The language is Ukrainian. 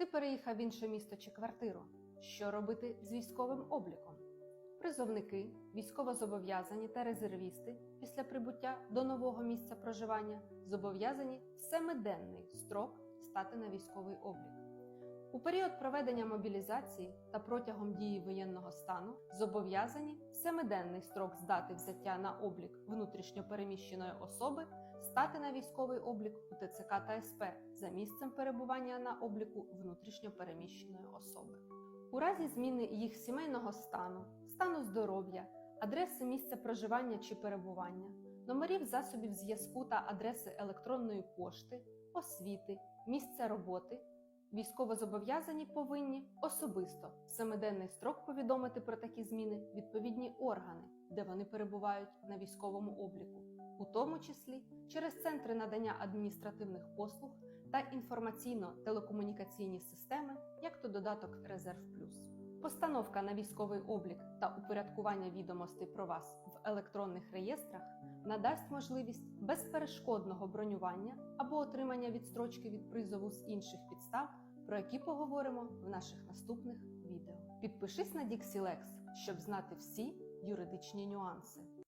Ти переїхав в інше місто чи квартиру. Що робити з військовим обліком? Призовники, військовозобов'язані та резервісти після прибуття до нового місця проживання зобов'язані в семиденний строк стати на військовий облік. У період проведення мобілізації та протягом дії воєнного стану зобов'язані семиденний строк здати взяття на облік внутрішньопереміщеної особи стати на військовий облік у ТЦК та СП за місцем перебування на обліку внутрішньопереміщеної особи. У разі зміни їх сімейного стану, стану здоров'я, адреси місця проживання чи перебування, номерів засобів зв'язку та адреси електронної пошти, освіти, місця роботи, військовозобов'язані повинні особисто в семиденний строк повідомити про такі зміни відповідні органи, де вони перебувають на військовому обліку, у тому числі через центри надання адміністративних послуг та інформаційно-телекомунікаційні системи, як то додаток Резерв Плюс. Постановка на військовий облік та упорядкування відомостей про вас в електронних реєстрах надасть можливість безперешкодного бронювання або отримання відстрочки від призову з інших підстав, про які поговоримо в наших наступних відео. Підпишись на DixieLex, щоб знати всі юридичні нюанси.